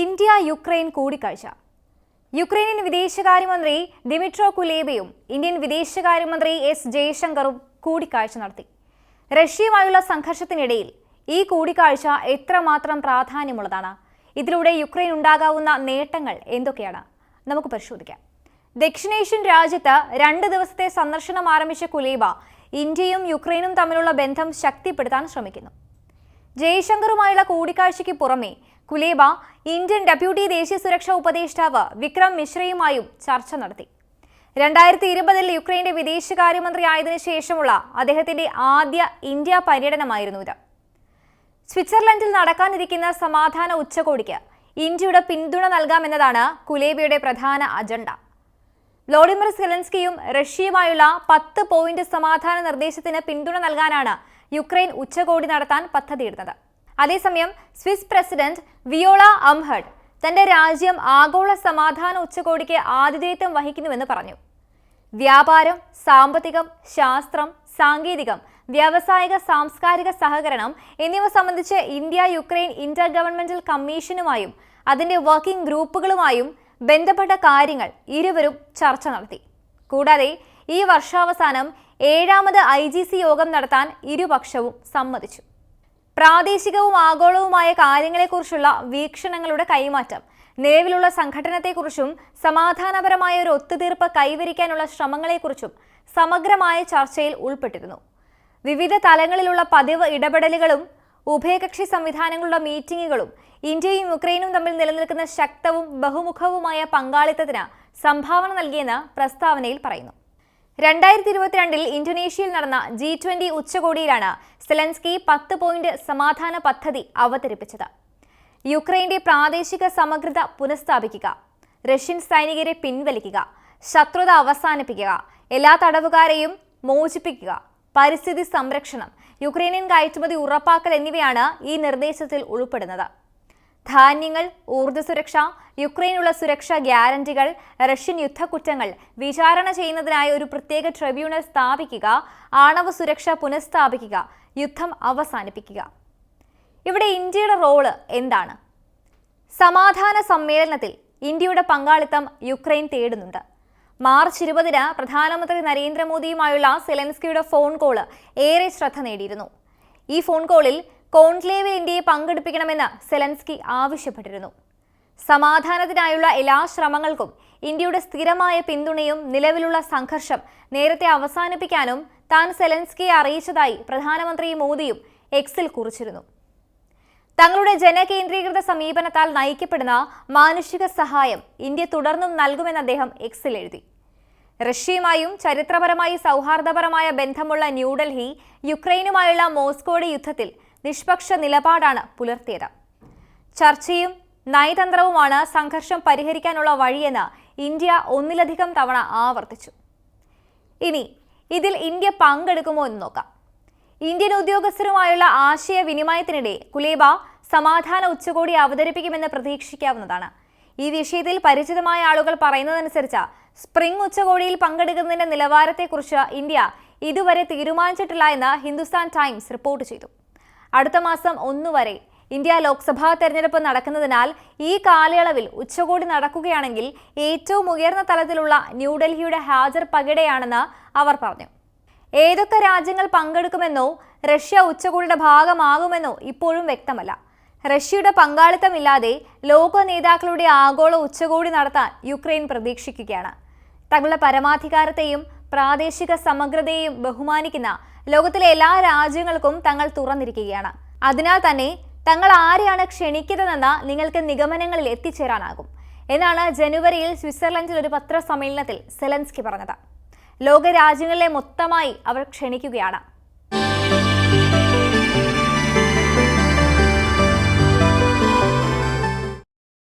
India Ukraine കൂടിക്കാഴ്ച. Ukrainian വിദേശകാര്യമന്ത്രി Dmytro കുലേബയും ഇന്ത്യൻ വിദേശകാര്യമന്ത്രി എസ് ജയശങ്കറും കൂടിക്കാഴ്ച നടത്തി. റഷ്യയുമായുള്ള സംഘർഷത്തിനിടയിൽ ഈ കൂടിക്കാഴ്ച എത്രമാത്രം പ്രാധാന്യമുള്ളതാണ്? ഇതിലൂടെ യുക്രൈൻ ഉണ്ടാകാവുന്ന നേട്ടങ്ങൾ എന്തൊക്കെയാണ്? നമുക്ക് പരിശോധിക്കാം. ദക്ഷിണേഷ്യൻ രാജ്യത്ത് രണ്ട് ദിവസത്തെ സന്ദർശനം ആരംഭിച്ച കുലേബ ഇന്ത്യയും യുക്രൈനും തമ്മിലുള്ള ബന്ധം ശക്തിപ്പെടുത്താൻ ശ്രമിക്കുന്നു. ജയശങ്കറുമായുള്ള കൂടിക്കാഴ്ചയ്ക്ക് പുറമെ കുലേബ ഇന്ത്യൻ ഡെപ്യൂട്ടി ദേശീയ സുരക്ഷാ ഉപദേഷ്ടാവ് വിക്രം മിശ്രയുമായും ചർച്ച നടത്തി. രണ്ടായിരത്തി ഇരുപതിൽ യുക്രൈന്റെ വിദേശകാര്യമന്ത്രി ആയതിനു ശേഷമുള്ള അദ്ദേഹത്തിന്റെ ആദ്യ ഇന്ത്യ പര്യടനമായിരുന്നു ഇത്. സ്വിറ്റ്സർലൻഡിൽ നടക്കാനിരിക്കുന്ന സമാധാന ഉച്ചകോടിക്ക് ഇന്ത്യയുടെ പിന്തുണ നൽകാമെന്നതാണ് കുലേബയുടെ പ്രധാന അജണ്ട. വ്ളോഡിമിർ സെലൻസ്കിയും റഷ്യയുമായുള്ള പത്ത് പോയിന്റ് സമാധാന നിർദ്ദേശത്തിന് പിന്തുണ നൽകാനാണ് യുക്രൈൻ ഉച്ചകോടി നടത്താൻ പദ്ധതിയിടുന്നത്. അതേസമയം സ്വിസ് പ്രസിഡന്റ് വിയോള അംഹഡ് തന്റെ രാജ്യം ആഗോള സമാധാന ഉച്ചകോടിക്ക് ആതിഥേയത്വം വഹിക്കുന്നുവെന്ന് പറഞ്ഞു. വ്യാപാരം സാമ്പത്തികം ശാസ്ത്രം സാങ്കേതികം വ്യാവസായിക സാംസ്കാരിക സഹകരണം എന്നിവ സംബന്ധിച്ച് ഇന്ത്യ യുക്രൈൻ ഇന്റർ ഗവൺമെന്റൽ കമ്മീഷനുമായും അതിന്റെ വർക്കിംഗ് ഗ്രൂപ്പുകളുമായും ബന്ധപ്പെട്ട കാര്യങ്ങൾ ഇരുവരും ചർച്ച നടത്തി. കൂടാതെ ഈ വർഷാവസാനം ഏഴാമത് ഐ ജി സി യോഗം നടത്താൻ ഇരുപക്ഷവും സമ്മതിച്ചു. പ്രാദേശികവും ആഗോളവുമായ കാര്യങ്ങളെക്കുറിച്ചുള്ള വീക്ഷണങ്ങളുടെ കൈമാറ്റം നിലവിലുള്ള സംഘടനത്തെക്കുറിച്ചും സമാധാനപരമായ ഒരു ഒത്തുതീർപ്പ് കൈവരിക്കാനുള്ള ശ്രമങ്ങളെക്കുറിച്ചും സമഗ്രമായ ചർച്ചയിൽ ഉൾപ്പെട്ടിരുന്നു. വിവിധ തലങ്ങളിലുള്ള പതിവ് ഇടപെടലുകളും ഉഭയകക്ഷി സംവിധാനങ്ങളുടെ മീറ്റിങ്ങുകളും ഇന്ത്യയും യുക്രൈനും തമ്മിൽ നിലനിൽക്കുന്ന ശക്തവും ബഹുമുഖവുമായ പങ്കാളിത്തത്തിന് സംഭാവന നൽകിയെന്ന് പ്രസ്താവനയിൽ പറയുന്നു. രണ്ടായിരത്തി ഇരുപത്തിരണ്ടിൽ ഇന്തോനേഷ്യയിൽ നടന്ന ജി ട്വന്റി ഉച്ചകോടിയിലാണ് സെലൻസ്കി പത്ത് പോയിന്റ് സമാധാന പദ്ധതി അവതരിപ്പിച്ചത്. യുക്രൈന്റെ പ്രാദേശിക സമഗ്രത പുനഃസ്ഥാപിക്കുക റഷ്യൻ സൈനികരെ പിൻവലിക്കുക ശത്രുത അവസാനിപ്പിക്കുക എല്ലാ തടവുകാരെയും മോചിപ്പിക്കുക പരിസ്ഥിതി സംരക്ഷണം യുക്രൈനിയൻ കയറ്റുമതി ഉറപ്പാക്കൽ എന്നിവയാണ് ഈ നിർദ്ദേശത്തിൽ ഉൾപ്പെടുന്നത്. ധാന്യങ്ങൾ ഊർജ സുരക്ഷ യുക്രൈനുള്ള സുരക്ഷാ ഗ്യാരണ്ടികൾ റഷ്യൻ യുദ്ധക്കുറ്റങ്ങൾ വിചാരണ ചെയ്യുന്നതിനായി ഒരു പ്രത്യേക ട്രിബ്യൂണൽ സ്ഥാപിക്കുക ആണവ സുരക്ഷ പുനഃസ്ഥാപിക്കുക യുദ്ധം അവസാനിപ്പിക്കുക. ഇവിടെ ഇന്ത്യയുടെ റോൾ എന്താണ്? സമാധാന സമ്മേളനത്തിൽ ഇന്ത്യയുടെ പങ്കാളിത്തം യുക്രൈൻ തേടുന്നുണ്ട്. മാർച്ച് ഇരുപതിന് പ്രധാനമന്ത്രി നരേന്ദ്രമോദിയുമായുള്ള സെലൻസ്കിയുടെ ഫോൺ കോൾ ഏറെ ശ്രദ്ധ നേടിയിരുന്നു. ഈ ഫോൺ കോളിൽ കോൺക്ലേവിൽ ഇന്ത്യയെ പങ്കെടുപ്പിക്കണമെന്ന് സെലൻസ്കി ആവശ്യപ്പെട്ടിരുന്നു. സമാധാനത്തിനായുള്ള എല്ലാ ശ്രമങ്ങൾക്കും ഇന്ത്യയുടെ സ്ഥിരമായ പിന്തുണയും നിലവിലുള്ള സംഘർഷം നേരത്തെ അവസാനിപ്പിക്കാനും താൻ സെലൻസ്കിയെ അറിയിച്ചതായി പ്രധാനമന്ത്രി മോദിയും എക്സിൽ കുറിച്ചിരുന്നു. തങ്ങളുടെ ജനകേന്ദ്രീകൃത സമീപനത്താൽ നയിക്കപ്പെടുന്ന മാനുഷിക സഹായം ഇന്ത്യ തുടർന്നും നൽകുമെന്ന് അദ്ദേഹം എക്സിൽ എഴുതി. റഷ്യയുമായും ചരിത്രപരമായി സൗഹാർദ്ദപരമായ ബന്ധമുള്ള ന്യൂഡൽഹി യുക്രൈനുമായുള്ള മോസ്കോയുടെ യുദ്ധത്തിൽ നിഷ്പക്ഷ നിലപാടാണ് പുലർത്തിയത്. ചർച്ചയും നയതന്ത്രവുമാണ് സംഘർഷം പരിഹരിക്കാനുള്ള വഴിയെന്ന് ഇന്ത്യ ഒന്നിലധികം തവണ ആവർത്തിച്ചു. ഇനി ഇതിൽ ഇന്ത്യ പങ്കെടുക്കുമോ എന്ന് നോക്കാം. ഇന്ത്യൻ ഉദ്യോഗസ്ഥരുമായുള്ള ആശയവിനിമയത്തിനിടെ കുലേബ സമാധാന ഉച്ചകോടി അവതരിപ്പിക്കുമെന്ന് പ്രതീക്ഷിക്കാവുന്നതാണ്. ഈ വിഷയത്തിൽ പരിചിതമായ ആളുകൾ പറയുന്നതനുസരിച്ച് സ്പ്രിംഗ് ഉച്ചകോടിയിൽ പങ്കെടുക്കുന്നതിന്റെ നിലവാരത്തെക്കുറിച്ച് ഇന്ത്യ ഇതുവരെ തീരുമാനിച്ചിട്ടില്ല എന്ന് ഹിന്ദുസ്ഥാൻ ടൈംസ് റിപ്പോർട്ട് ചെയ്തു. അടുത്ത മാസം ഒന്നു വരെ ഇന്ത്യ ലോക്സഭാ തെരഞ്ഞെടുപ്പ് നടക്കുന്നതിനാൽ ഈ കാലയളവിൽ ഉച്ചകോടി നടക്കുകയാണെങ്കിൽ ഏറ്റവും ഉയർന്ന തലത്തിലുള്ള ന്യൂഡൽഹിയുടെ ഹാജർ പകിടയാണെന്ന് അവർ പറഞ്ഞു. ഏതൊക്കെ രാജ്യങ്ങൾ പങ്കെടുക്കുമെന്നോ റഷ്യ ഉച്ചകോടിയുടെ ഭാഗമാകുമെന്നോ ഇപ്പോഴും വ്യക്തമല്ല. റഷ്യയുടെ പങ്കാളിത്തമില്ലാതെ ലോക നേതാക്കളുടെ ആഗോള ഉച്ചകോടി നടത്താൻ യുക്രൈൻ പ്രതീക്ഷിക്കുകയാണ്. തങ്ങളുടെ പരമാധികാരത്തെയും പ്രാദേശിക സമഗ്രതയെയും ബഹുമാനിക്കുന്ന ലോകത്തിലെ എല്ലാ രാജ്യങ്ങൾക്കും തങ്ങൾ തുറന്നിരിക്കുകയാണ്. അതിനാൽ തന്നെ തങ്ങൾ ആരെയാണ് ക്ഷണിക്കുന്നതെന്ന നിങ്ങൾക്ക് നിഗമനങ്ങളിൽ എത്തിച്ചേരാനാകും. എന്നാണ് ജനുവരിയിൽ സ്വിറ്റ്സർലൻഡിൽ ഒരു പത്രസമ്മേളനത്തിൽ സെലൻസ്കി പറഞ്ഞത്. ലോകരാജ്യങ്ങളിലെ മൊത്തമായി അവർ ക്ഷണിക്കുകയാണ്.